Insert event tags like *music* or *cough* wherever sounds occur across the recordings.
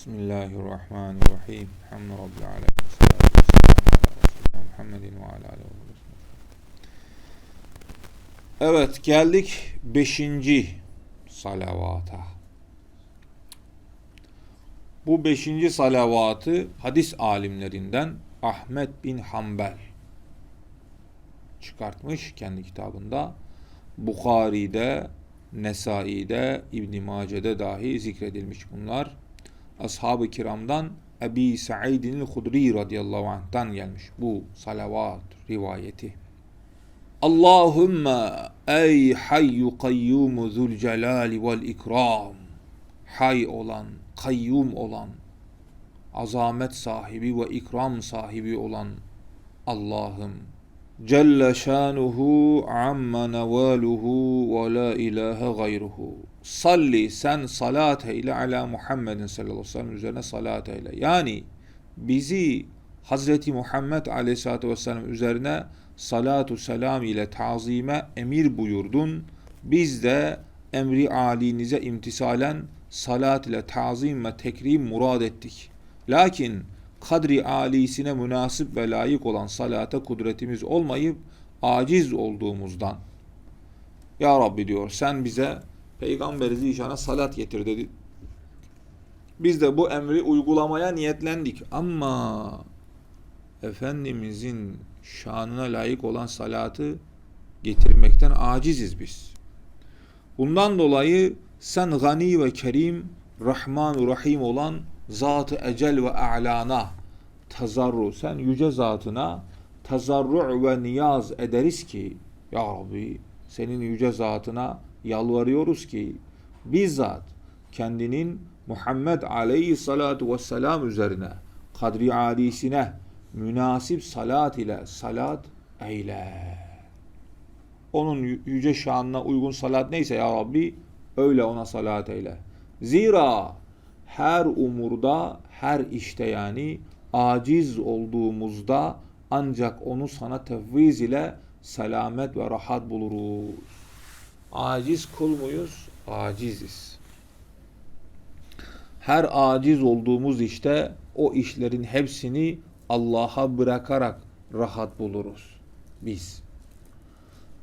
Bismillahirrahmanirrahim. Hamd Rabbil alemin. Salatu ala Muhammedin ve ala alihi. Evet geldik beşinci salavata. Bu beşinci salavatı hadis alimlerinden Ahmet bin Hanbel çıkartmış kendi kitabında. Bukhari'de, Nesai'de, İbn Mace'de dahi zikredilmiş bunlar. Ashab-ı kiramdan Ebi Sa'idin Hudri radıyallahu anh'tan gelmiş bu salavat rivayeti. Allahümme ey hayyu kayyumu zul celali vel ikram. Hay olan, kayyum olan, azamet sahibi ve ikram sahibi olan Allah'ım Celle şanuhu amma nevaluhu ve la ilahe gayruhu. Salli sen salat eyle ala Muhammedin sallallahu aleyhi ve sellem üzerine salat eyle. Yani bizi Hazreti Muhammed aleyhissalatü vesselam üzerine salatu selam ile tazime emir buyurdun. Biz de emri alinize imtisalen salat ile tazim ve tekrim murad ettik. Lakin kadri alisine münasip ve layık olan salata kudretimiz olmayıp aciz olduğumuzdan Ya Rabbi diyor sen bize Peygamberi zişana salat getir dedi. Biz de bu emri uygulamaya niyetlendik ama Efendimizin şanına layık olan salatı getirmekten aciziz biz. Bundan dolayı sen gani ve kerim, rahman rahim olan Zat-ı Ecel ve A'lana tazarru sen yüce zatına tazarru ve niyaz ederiz ki Ya Rabbi senin yüce zatına yalvarıyoruz ki bizzat kendinin Muhammed aleyhissalatu vesselam üzerine kadri alisine münasip salat ile salat eyle. Onun yüce şanına uygun salat neyse ya Rabbi öyle ona salat eyle. Zira her umurda, her işte yani aciz olduğumuzda ancak onu sana tefviz ile selamet ve rahat buluruz. Aciz kul muyuz? Aciziz. Her aciz olduğumuz işte o işlerin hepsini Allah'a bırakarak rahat buluruz biz.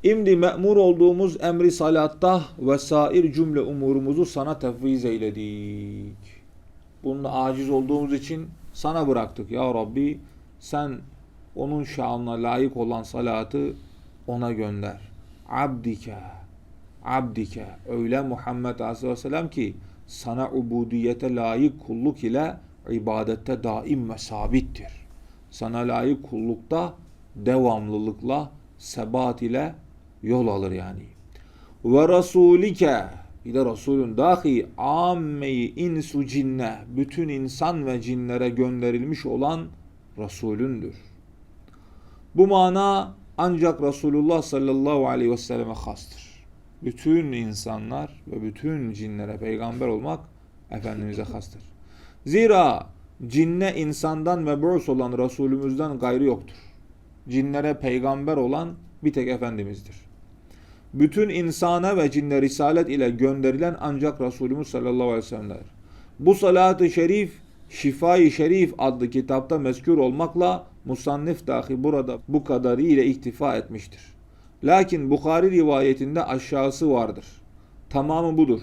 İmdi me'mur olduğumuz emri salatta ve sair cümle umurumuzu sana tefviz eyledik. Bununla aciz olduğumuz için sana bıraktık ya Rabbi. Sen onun şanına layık olan salatı ona gönder. Abdike, abdike öyle Muhammed Aleyhisselam ki sana ubudiyete layık kulluk ile ibadette daim ve sabittir. Sana layık kullukta devamlılıkla, sebat ile yol alır yani. Ve rasulike bir de Resulün dahi ammeyi insu cinne bütün insan ve cinlere gönderilmiş olan Resulündür. Bu mana ancak Resulullah sallallahu aleyhi ve selleme hastır. Bütün insanlar ve bütün cinlere peygamber olmak Efendimiz'e *laughs* hastır. Zira cinne insandan mebus olan Resulümüzden gayrı yoktur. Cinlere peygamber olan bir tek Efendimiz'dir. Bütün insana ve cinne risalet ile gönderilen ancak Resulümüz sallallahu aleyhi ve sellem'dir. Bu salat-ı şerif Şifai Şerif adlı kitapta mezkur olmakla musannif dahi burada bu kadarıyla iktifa etmiştir. Lakin Bukhari rivayetinde aşağısı vardır. Tamamı budur.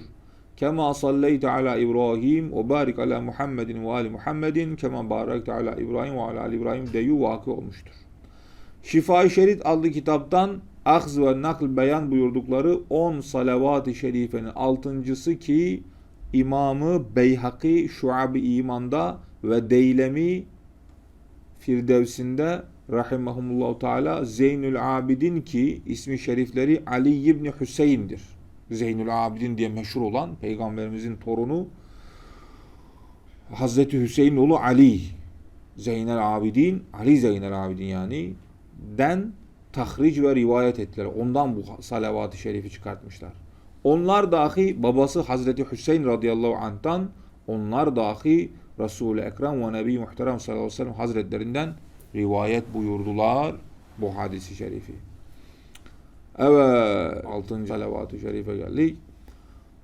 Kema salleyte ala İbrahim ve barik ala Muhammedin ve ali Muhammedin kema barakte ala İbrahim ve ala ali İbrahim deyu vakı olmuştur. Şifai Şerit adlı kitaptan ahz ve nakl beyan buyurdukları 10 salavat-ı şerifenin altıncısı ki İmamı Beyhaki Şuab-ı İman'da ve Deylemi Firdevs'inde rahimahumullahu teala Zeynül Abidin ki ismi şerifleri Ali İbni Hüseyin'dir. Zeynül Abidin diye meşhur olan peygamberimizin torunu Hazreti Hüseyin oğlu Ali. Zeynel Abidin, Ali Zeynel Abidin yani den tahric ve rivayet ettiler. Ondan bu salavat-ı şerifi çıkartmışlar. Onlar dahi babası Hazreti Hüseyin radıyallahu anh'tan onlar dahi Resul-i Ekrem ve Nebi Muhterem sallallahu aleyhi ve sellem hazretlerinden rivayet buyurdular bu hadisi şerifi. Evet. Altıncı salavat-ı şerife geldik.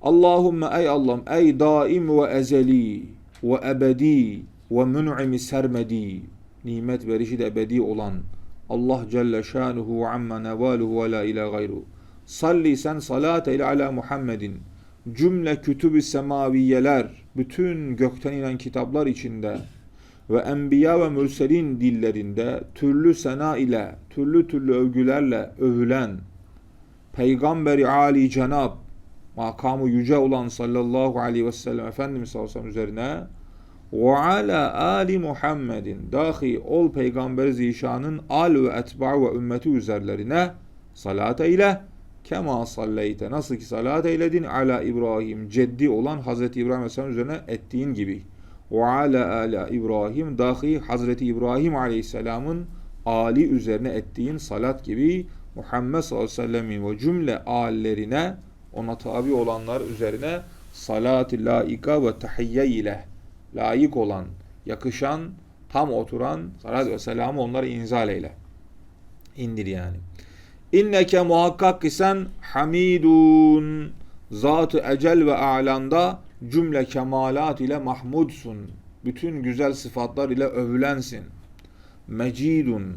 Allahümme ey Allah'ım ey daim ve ezeli ve ebedi ve mün'imi sermedi nimet verişi de ebedi olan Allah Celle şanuhu ve amme nevaluhu ve la ila gayru salli sen salat eyle ala Muhammedin cümle kütüb-i semaviyeler bütün gökten inen kitaplar içinde ve enbiya ve mürselin dillerinde türlü sena ile türlü türlü övgülerle övülen peygamberi ali cenab makamı yüce olan sallallahu aleyhi ve sellem Efendimiz sallallahu aleyhi ve sellem üzerine ve ala ali Muhammedin dahi ol peygamberi zişanın al ve etba ve ümmeti üzerlerine salat eyle. Kema salleyte nasıl ki salat eyledin? Ala İbrahim ceddi olan Hazreti İbrahim Aleyhisselam üzerine ettiğin gibi ve ala ala İbrahim dahi Hazreti İbrahim Aleyhisselam'ın Ali üzerine ettiğin salat gibi Muhammed sallallahu aleyhi ve sellemin ve cümle âllerine ona tabi olanlar üzerine salat-ı laika ve tahiyye ile layık olan, yakışan, tam oturan salat ve selamı onlara inzal eyle. İndir yani. İnneke muhakkak ki sen hamidun zat-ı ecel ve a'landa cümle kemalat ile mahmudsun. Bütün güzel sıfatlar ile övülensin. Mecidun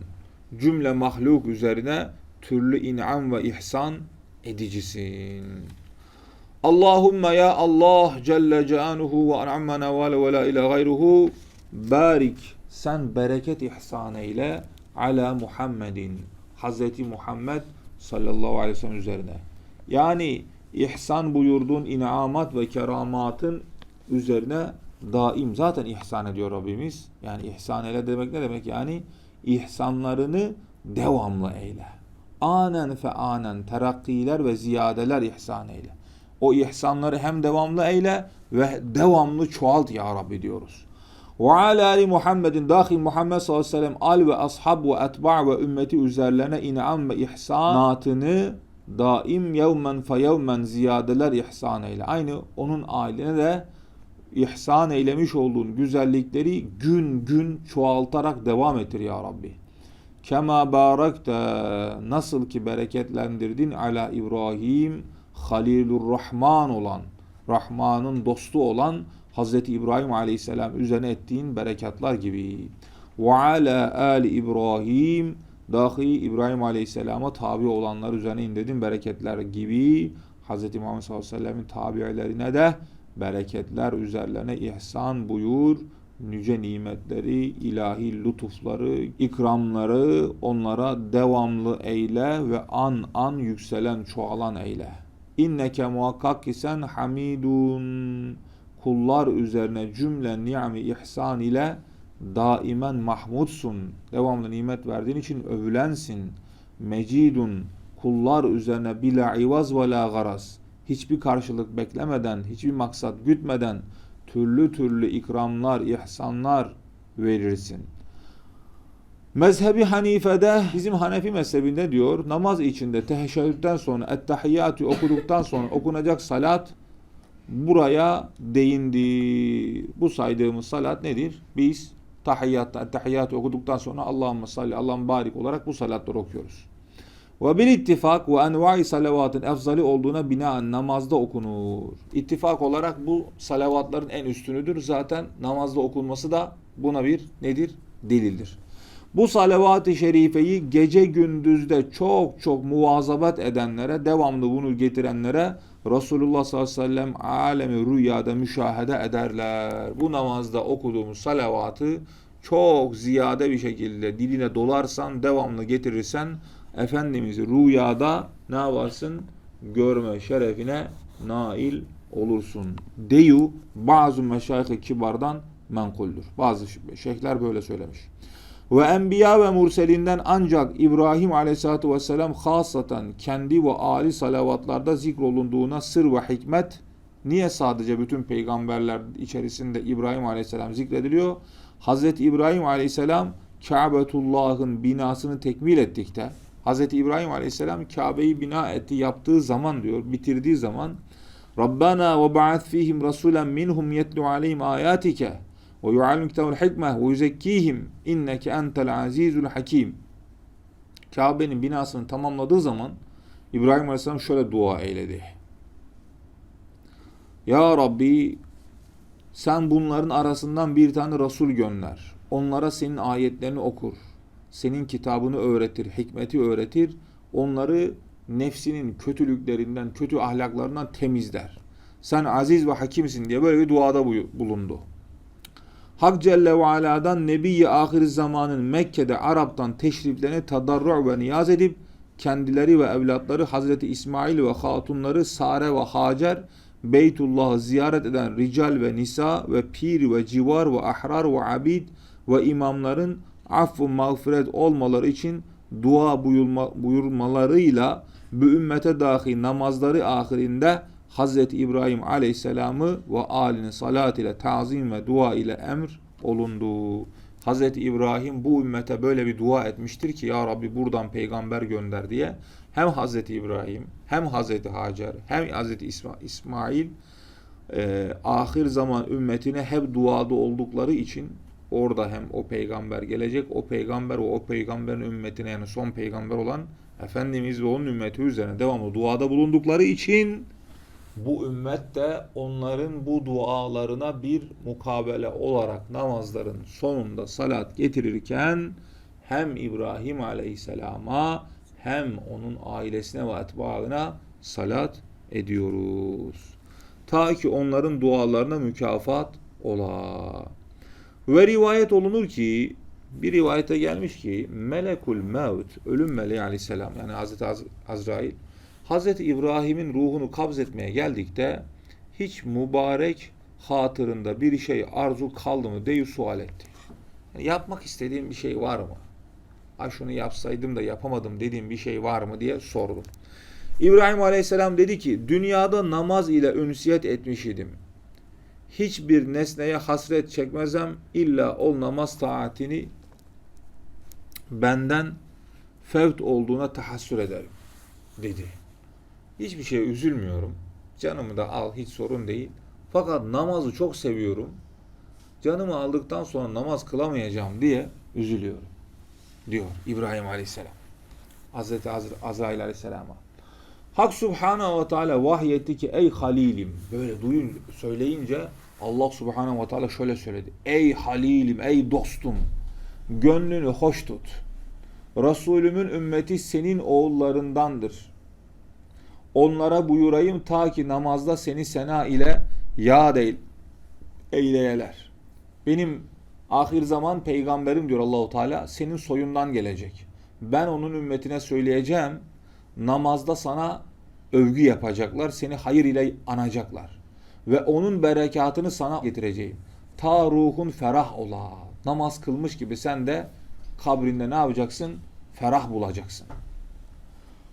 cümle mahluk üzerine türlü in'am ve ihsan edicisin. Allahümme ya Allah Celle Cânuhu ve an'ammena ve la ila gayruhu barik sen bereket ihsan eyle ala Muhammedin Hazreti Muhammed sallallahu aleyhi ve sellem üzerine. Yani ihsan buyurduğun inamat ve keramatın üzerine daim zaten ihsan ediyor Rabbimiz. Yani ihsan eyle demek ne demek? Yani ihsanlarını devamlı eyle. Anen fe anen terakkiler ve ziyadeler ihsan eyle. O ihsanları hem devamlı eyle ve devamlı çoğalt ya Rabbi diyoruz. Ve ala ali Muhammedin dahi Muhammed sallallahu aleyhi ve sellem al ve ashab ve etba ve ümmeti üzerlerine inam ve ihsanatını daim yevmen fe yevmen ziyadeler ihsan eyle. Aynı onun ailene de ihsan eylemiş olduğun güzellikleri gün gün çoğaltarak devam ettir ya Rabbi. Kema barakte nasıl ki bereketlendirdin ala İbrahim Halilur Rahman olan Rahman'ın dostu olan Hazreti İbrahim Aleyhisselam üzerine ettiğin berekatlar gibi. Ve ala ali İbrahim dahi İbrahim Aleyhisselam'a tabi olanlar üzerine indirdin bereketler gibi Hazreti Muhammed sallallahu aleyhi ve sellem'in de bereketler üzerlerine ihsan buyur. Nice nimetleri, ilahi lütufları, ikramları onlara devamlı eyle ve an an yükselen, çoğalan eyle. İnneke muhakkak ki sen hamidun. Kullar üzerine cümle ni'mi ihsan ile daimen mahmudsun. Devamlı nimet verdiğin için övülensin. Mecidun kullar üzerine bila ivaz ve la garaz. Hiçbir karşılık beklemeden, hiçbir maksat gütmeden türlü türlü ikramlar, ihsanlar verirsin. Mezhebi Hanife'de bizim Hanefi mezhebinde diyor namaz içinde teheşşüdden sonra ettehiyyatü okuduktan sonra okunacak salat buraya değindi. Bu saydığımız salat nedir? Biz tahiyyatta ettehiyyatü okuduktan sonra Allahümme salli Allah'ın barik olarak bu salatları okuyoruz. Ve bil ittifak ve enva'i salavatın efzali olduğuna binaen namazda okunur. İttifak olarak bu salavatların en üstünüdür. Zaten namazda okunması da buna bir nedir? Delildir. Bu salavat-ı şerifeyi gece gündüzde çok çok muvazabet edenlere, devamlı bunu getirenlere Resulullah sallallahu aleyhi ve sellem alemi rüyada müşahede ederler. Bu namazda okuduğumuz salavatı çok ziyade bir şekilde diline dolarsan, devamlı getirirsen Efendimiz'i rüyada ne yaparsın? Görme şerefine nail olursun. Deyu bazı meşayih kibardan menkuldür. Bazı şeyhler böyle söylemiş. Ve enbiya ve murselinden ancak İbrahim aleyhissalatü vesselam hasaten kendi ve ali salavatlarda zikrolunduğuna sır ve hikmet niye sadece bütün peygamberler içerisinde İbrahim aleyhisselam zikrediliyor? Hazreti İbrahim aleyhisselam Ka'betullah'ın binasını tekmil ettikte Hz. İbrahim Aleyhisselam Kabe'yi bina etti, yaptığı zaman diyor, bitirdiği zaman Rabbana ve ba'ath fihim rasulen minhum yetlu aleyhim ayatike ve yu'allim kitabul hikmeh ve yüzekkihim inneke entel azizul hakim. Kabe'nin binasını tamamladığı zaman İbrahim Aleyhisselam şöyle dua eyledi. Ya Rabbi Sen bunların arasından bir tane Resul gönder. Onlara senin ayetlerini okur. Senin kitabını öğretir, hikmeti öğretir. Onları nefsinin kötülüklerinden, kötü ahlaklarından temizler. Sen aziz ve hakimsin diye böyle bir duada bu- bulundu. Hak Celle ve Ala'dan Nebi-i ahir zamanın Mekke'de Arap'tan teşriflerine tadarru ve niyaz edip kendileri ve evlatları Hazreti İsmail ve hatunları Sare ve Hacer Beytullah'ı ziyaret eden rical ve nisa ve pir ve civar ve ahrar ve abid ve imamların affı mağfiret olmaları için dua buyurma, buyurmalarıyla bu ümmete dahi namazları ahirinde Hazreti İbrahim Aleyhisselam'ı ve alini salat ile tazim ve dua ile emr olundu. Hazreti İbrahim bu ümmete böyle bir dua etmiştir ki ya Rabbi buradan peygamber gönder diye hem Hazreti İbrahim hem Hazreti Hacer hem Hazreti İsma- İsmail e, ahir zaman ümmetine hep duada oldukları için orada hem o peygamber gelecek o peygamber ve o peygamberin ümmetine yani son peygamber olan Efendimiz ve onun ümmeti üzerine devamlı duada bulundukları için bu ümmet de onların bu dualarına bir mukabele olarak namazların sonunda salat getirirken hem İbrahim Aleyhisselam'a hem onun ailesine ve etbaına salat ediyoruz. Ta ki onların dualarına mükafat ola. Ve rivayet olunur ki bir rivayete gelmiş ki Melekul Mevt ölüm meleği aleyhisselam yani Hazreti Az- Azrail Hazreti İbrahim'in ruhunu kabz etmeye geldikte hiç mübarek hatırında bir şey arzu kaldı mı diye sual etti. Yani yapmak istediğim bir şey var mı? Ha şunu yapsaydım da yapamadım dediğim bir şey var mı diye sordum. İbrahim Aleyhisselam dedi ki dünyada namaz ile ünsiyet etmiş idim. Hiçbir nesneye hasret çekmezem illa o namaz taatini benden fevt olduğuna tahassür ederim dedi. Hiçbir şeye üzülmüyorum. Canımı da al hiç sorun değil. Fakat namazı çok seviyorum. Canımı aldıktan sonra namaz kılamayacağım diye üzülüyorum. Diyor İbrahim Aleyhisselam. Hazreti Azra- Azrail Aleyhisselam'a. Hak Subhanahu ve Teala vahyetti ki ey halilim böyle duyun söyleyince Allah Subhanahu ve Teala şöyle söyledi. Ey halilim, ey dostum gönlünü hoş tut. Resulümün ümmeti senin oğullarındandır. Onlara buyurayım ta ki namazda seni sena ile yad eyle- eyleyeler. Benim ahir zaman peygamberim diyor Allahu Teala senin soyundan gelecek. Ben onun ümmetine söyleyeceğim. Namazda sana övgü yapacaklar. Seni hayır ile anacaklar. Ve onun berekatını sana getireceğim. Ta ruhun ferah ola. Namaz kılmış gibi sen de kabrinde ne yapacaksın? Ferah bulacaksın.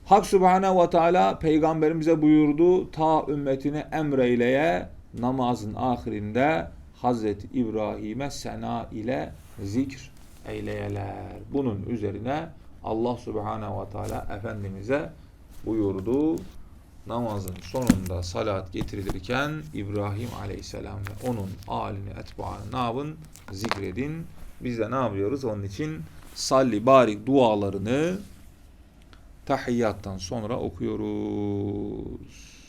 Hak Subhanehu ve Teala peygamberimize buyurdu ta ümmetine emreyleye namazın ahirinde Hazreti İbrahim'e sena ile zikr eyleyeler. Bunun üzerine Allah Subhanehu ve Teala Efendimiz'e buyurdu. Namazın sonunda salat getirilirken İbrahim Aleyhisselam ve onun alini etbaını ne yapın? Zikredin. Biz de ne yapıyoruz? Onun için salli barik dualarını tahiyyattan sonra okuyoruz.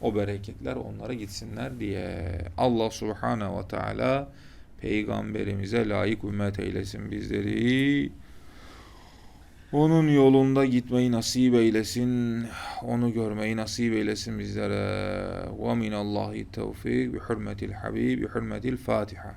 O bereketler onlara gitsinler diye. Allah Subhanahu ve Teala peygamberimize layık ümmet eylesin bizleri. Onun yolunda gitmeyi nasip eylesin. Onu görmeyi nasip eylesin bizlere. Ve minallahi tevfik bi hürmetil habib bi hürmetil Fatiha.